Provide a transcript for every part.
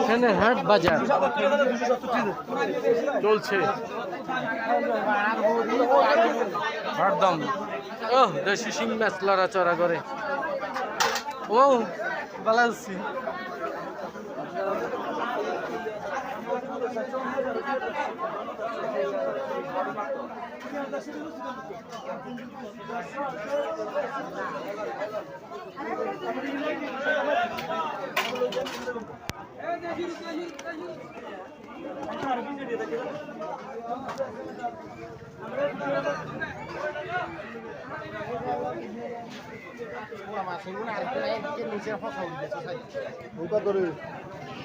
এখানে হাট বাজার। চলছে। হরদম ও দেশি শিং মাছ লড়াচড়া করে। ও ভালো আছি ওটা ধরে তিনশো যাবে তিলছ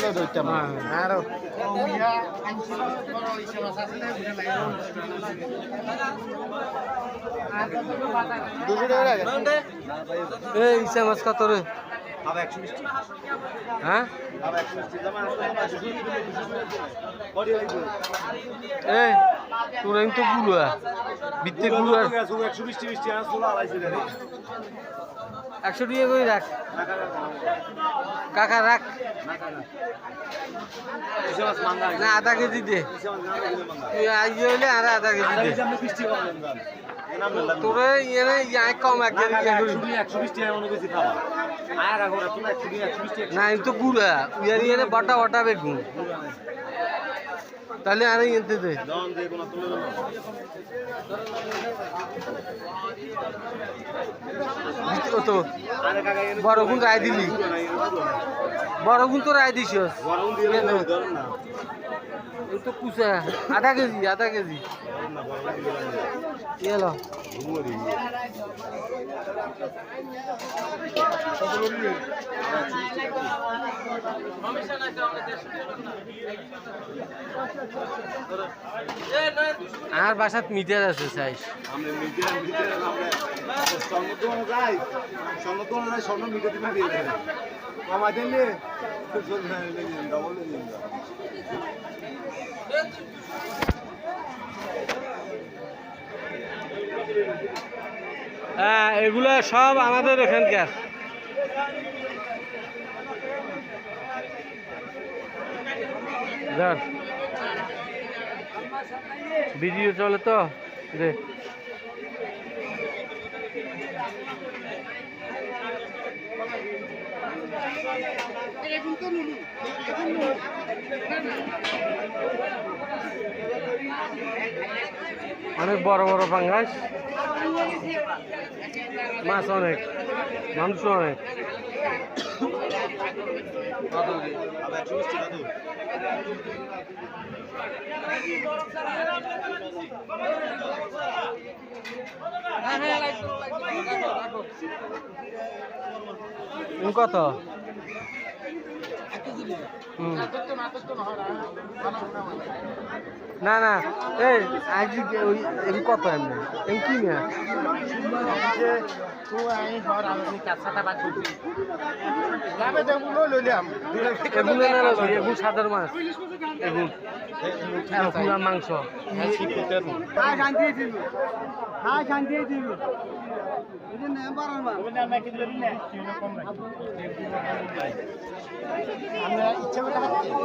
আছে দুশো এই ইসা মাছ কত রে? হ্যাঁ? এই তোর আমি তো গুলুয়া বিত্তে গুলুয়া একশো টাকা করে রাখ। কাকা রাখ। না আধা কেজি দে। তুই আজ হইলে আর আধা কেজি দে। তোরে ইয়ে ইয়ে কম এক মনে না মিষ্টি তো গুড়া ইয়ার ইয়ে বাটা বাটা বেগুন তাহলে আর দে তো বড় গুণ রায় দিলি বড় গুণ তো রায় দিস তো কুচা আধা কেজি আধা কেজি। ধরুন আর বাসাত মিটার আছে সাইজ হ্যাঁ এগুলো সব আমাদের এখানকার। ভিডিও চলে তো? দে। অনেক বড় বড় পাঙ্গাস মাছ অনেক মাংস অনেক। দাদু উম, কত? হুম। না না, এই, আজ ওই কত এমনি এম কি না মাছ। মাংস হ্যাঁ করে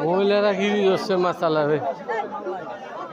মহিলারা হিরি হচ্ছে মাছ চালাবে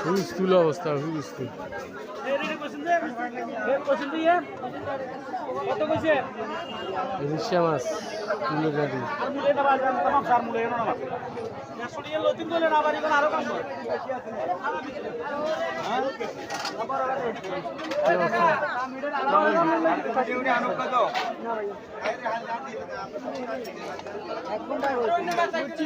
হুলস্থুল অবস্থা হুলস্থুল রিক্সা মাছ কিলো গাড়ি এক ঘণ্টা